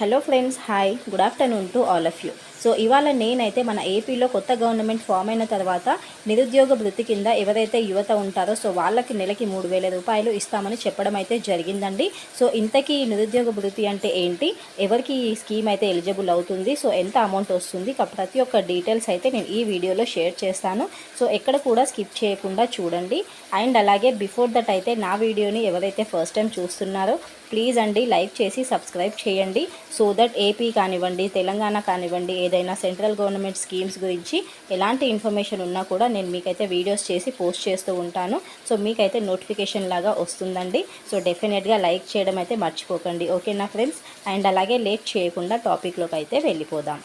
Hello friends hi good afternoon to all of you so ఇవాళ నేనైతే మన ఏపీలో కొత్త గవర్నమెంట్ ఫామ్ అయిన తర్వాత నిరుద్యోగ వృత్తి కింద ఎవరైతే యువత ఉంటారో సో వాళ్ళకి నెలకి మూడు వేల రూపాయలు ఇస్తామని చెప్పడం అయితే జరిగిందండి. సో ఇంతకీ నిరుద్యోగ వృత్తి అంటే ఏంటి? ఎవరికి ఈ స్కీమ్ అయితే ఎలిజిబుల్ అవుతుంది? సో ఎంత అమౌంట్ వస్తుంది? ప్రతి ఒక్క డీటెయిల్స్ అయితే నేను ఈ వీడియోలో షేర్ చేస్తాను. సో ఎక్కడ కూడా స్కిప్ చేయకుండా చూడండి. అండ్ అలాగే బిఫోర్ దట్ అయితే నా వీడియోని ఎవరైతే ఫస్ట్ టైం చూస్తున్నారో ప్లీజ్ అండి లైక్ చేసి సబ్స్క్రైబ్ చేయండి. సో దట్ ఏపీ కానివ్వండి తెలంగాణ కానివ్వండి ఏదైనా సెంట్రల్ గవర్నమెంట్ స్కీమ్స్ గురించి ఎలాంటి ఇన్ఫర్మేషన్ ఉన్నా కూడా నేను మీకైతే వీడియోస్ చేసి పోస్ట్ చేస్తూ ఉంటాను. సో మీకైతే నోటిఫికేషన్ లాగా వస్తుందండి. సో డెఫినెట్గా లైక్ చేయడం అయితే మర్చిపోకండి. ఓకేనా ఫ్రెండ్స్? అండ్ అలాగే లేట్ చేయకుండా టాపిక్లోకి అయితే వెళ్ళిపోదాం.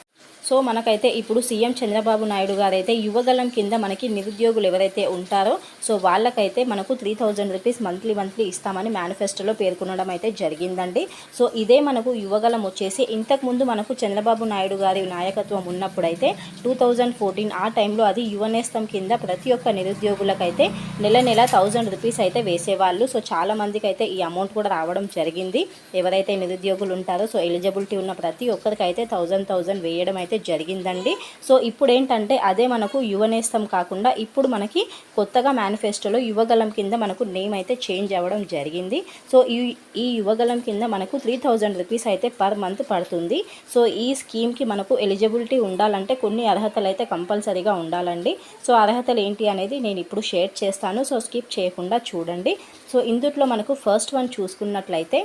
సో మనకైతే ఇప్పుడు సీఎం చంద్రబాబు నాయుడు గారైతే యువగలం కింద మనకి నిరుద్యోగులు ఎవరైతే ఉంటారో సో వాళ్ళకైతే మనకు three thousand rupees monthly monthly ఇస్తామని మేనిఫెస్టోలో పేర్కొనడం అయితే జరిగిందండి. సో ఇదే మనకు యువగలం వచ్చేసి ఇంతకుముందు మనకు చంద్రబాబు నాయుడు గారి నాయకత్వం ఉన్నప్పుడైతే టూ థౌజండ్ ఫోర్టీన్ ఆ టైంలో అది యువనేస్తం కింద ప్రతి ఒక్క నిరుద్యోగులకైతే నెల నెల థౌజండ్ రూపీస్ అయితే వేసేవాళ్ళు. సో చాలా మందికి అయితే ఈ అమౌంట్ కూడా రావడం జరిగింది. ఎవరైతే నిరుద్యోగులు ఉంటారో సో ఎలిజిబిలిటీ ఉన్న ప్రతి ఒక్కరికైతే థౌజండ్ థౌజండ్ వేయడం అయితే జరిగిందండి. సో ఇప్పుడు ఏంటంటే అదే మనకు యువనేస్తం కాకుండా ఇప్పుడు మనకి కొత్తగా మేనిఫెస్టోలో యువగలం కింద మనకు నేమ్ అయితే చేంజ్ అవ్వడం జరిగింది. సో ఈ ఈ యువగలం కింద మనకు త్రీ థౌజండ్ రూపీస్ అయితే పర్ మంత్ పడుతుంది. సో ఈ స్కీమ్కి మనకు ఎలిజిబిలిటీ ఉండాలంటే కొన్ని అర్హతలు అయితే కంపల్సరీగా ఉండాలండి. సో అర్హతలు ఏంటి అనేది నేను ఇప్పుడు షేర్ చేస్తాను. సో స్కిప్ చేయకుండా చూడండి. సో ఇందుట్లో మనకు ఫస్ట్ వన్ చూసుకున్నట్లయితే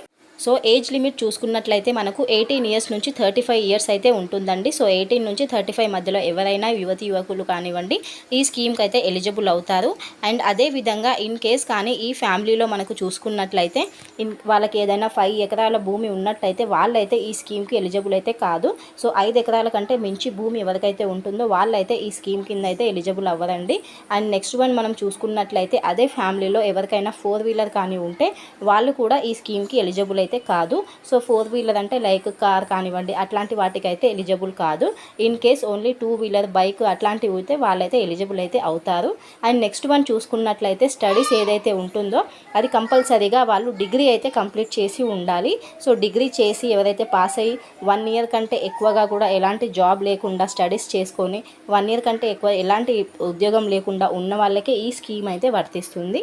సో ఏజ్ లిమిట్ చూసుకున్నట్లయితే మనకు ఎయిటీన్ ఇయర్స్ నుంచి థర్టీ ఫైవ్ ఇయర్స్ అయితే ఉంటుందండి. సో ఎయిటీన్ నుంచి థర్టీ ఫైవ్ మధ్యలో ఎవరైనా యువతి యువకులు కానివ్వండి ఈ స్కీమ్కి అయితే ఎలిజిబుల్ అవుతారు. అండ్ అదే విధంగా ఇన్ కేస్ కానీ ఈ ఫ్యామిలీలో మనకు చూసుకున్నట్లయితే ఇన్ వాళ్ళకి ఏదైనా ఫైవ్ ఎకరాల భూమి ఉన్నట్లయితే వాళ్ళైతే ఈ స్కీమ్కి ఎలిజిబుల్ అయితే కాదు. సో ఐదు ఎకరాల కంటే మించి భూమి ఎవరికైతే ఉంటుందో వాళ్ళైతే ఈ స్కీమ్ కింద అయితే ఎలిజిబుల్ అవ్వరండి. అండ్ నెక్స్ట్ వన్ మనం చూసుకున్నట్లయితే అదే ఫ్యామిలీలో ఎవరికైనా ఫోర్ వీలర్ కానీ ఉంటే వాళ్ళు కూడా ఈ స్కీమ్కి ఎలిజిబుల్ అయితే కాదు. సో ఫోర్ వీలర్ అంటే లైక్ కార్ కానివ్వండి అట్లాంటి వాటికి అయితే ఎలిజిబుల్ కాదు. In case only two wheeler bike అట్లాంటివి అయితే వాళ్ళైతే ఎలిజిబుల్ అయితే అవుతారు. అండ్ నెక్స్ట్ వన్ చూసుకున్నట్లయితే స్టడీస్ ఏదైతే ఉంటుందో అది కంపల్సరీగా వాళ్ళు డిగ్రీ అయితే కంప్లీట్ చేసి ఉండాలి. సో డిగ్రీ చేసి ఎవరైతే పాస్ అయ్యి వన్ ఇయర్ కంటే ఎక్కువగా కూడా ఎలాంటి జాబ్ లేకుండా స్టడీస్ చేసుకొని వన్ ఇయర్ కంటే ఎక్కువ ఎలాంటి ఉద్యోగం లేకుండా ఉన్న వాళ్ళకే ఈ స్కీమ్ అయితే వర్తిస్తుంది.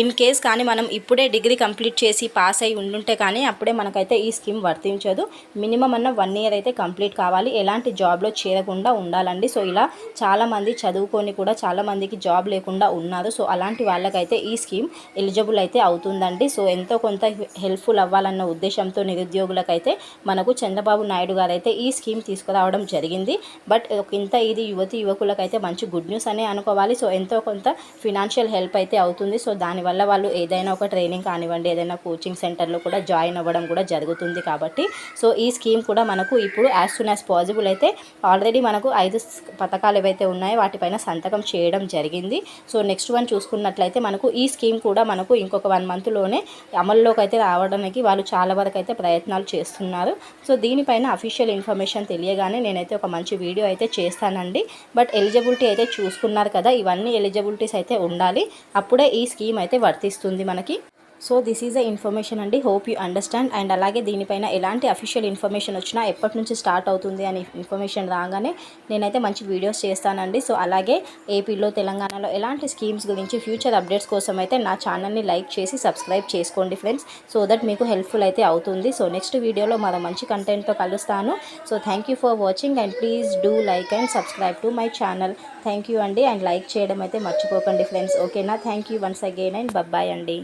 ఇన్ కేస్ కానీ మనం ఇప్పుడే డిగ్రీ కంప్లీట్ చేసి పాస్ అయి ఉండుంటే కానీ అప్పుడే మనకైతే ఈ స్కీమ్ వర్తించదు. మినిమం అన్న వన్ ఇయర్ అయితే కంప్లీట్ కావాలి. ఎలాంటి జాబ్లో చేరకుండా ఉండాలండి. సో ఇలా చాలామంది చదువుకొని కూడా చాలామందికి జాబ్ లేకుండా ఉన్నారు. సో అలాంటి వాళ్ళకైతే ఈ స్కీమ్ ఎలిజిబుల్ అయితే అవుతుందండి. సో ఎంతో కొంత హెల్ప్ఫుల్ అవ్వాలన్న ఉద్దేశంతో నిరుద్యోగులకైతే మనకు చంద్రబాబు నాయుడు గారు అయితే ఈ స్కీమ్ తీసుకురావడం జరిగింది. బట్ ఇంత ఇది యువతి యువకులకైతే మంచి గుడ్ న్యూస్ అనే అనుకోవాలి. సో ఎంతో కొంత ఫినాన్షియల్ హెల్ప్ అయితే అవుతుంది. సో దాని దానివల్ల వాళ్ళు ఏదైనా ఒక ట్రైనింగ్ కానివ్వండి ఏదైనా కోచింగ్ సెంటర్లో కూడా జాయిన్ అవ్వడం కూడా జరుగుతుంది కాబట్టి. సో ఈ స్కీమ్ కూడా మనకు ఇప్పుడు యాజ్ సూన్ యాజ్ పాసిబుల్ అయితే ఆల్రెడీ మనకు ఐదు పథకాలు ఏవైతే ఉన్నాయో వాటిపైన సంతకం చేయడం జరిగింది. సో నెక్స్ట్ వన్ చూసుకున్నట్లయితే మనకు ఈ స్కీమ్ కూడా మనకు ఇంకొక వన్ మంత్లోనే అమల్లోకి అయితే రావడానికి వాళ్ళు చాలా వరకు అయితే ప్రయత్నాలు చేస్తున్నారు. సో దీనిపైన అఫీషియల్ ఇన్ఫర్మేషన్ తెలియగానే నేనైతే ఒక మంచి వీడియో అయితే చేస్తానండి. బట్ ఎలిజిబిలిటీ అయితే చూసుకున్నారు కదా ఇవన్నీ ఎలిజిబిలిటీస్ అయితే ఉండాలి. అప్పుడే ఈ స్కీమ్ అయితే వర్తిస్తుంది మనకి. So this is the information అండి. హోప్ యూ అండర్స్టాండ్ అండ్ అలాగే దీనిపైన ఎలాంటి అఫీషియల్ ఇన్ఫర్మేషన్ వచ్చినా ఎప్పటి నుంచి స్టార్ట్ అవుతుంది అని ఇన్ఫర్మేషన్ రాగానే నేనైతే మంచి వీడియోస్ చేస్తానండి. సో అలాగే ఏపీలో తెలంగాణలో ఎలాంటి స్కీమ్స్ గురించి ఫ్యూచర్ అప్డేట్స్ కోసం అయితే నా ఛానల్ని లైక్ చేసి సబ్స్క్రైబ్ చేసుకోండి ఫ్రెండ్స్ సో దట్ మీకు హెల్ప్ఫుల్ అయితే అవుతుంది. సో నెక్స్ట్ వీడియోలో మరో మంచి కంటెంట్తో కలుస్తాను. So thank you for watching and please do like and subscribe to my channel thank you అండి. అండ్ లైక్ చేయడం అయితే మర్చిపోకండి ఫ్రెండ్స్ ఓకేనా thank you once again and bye bye అండి.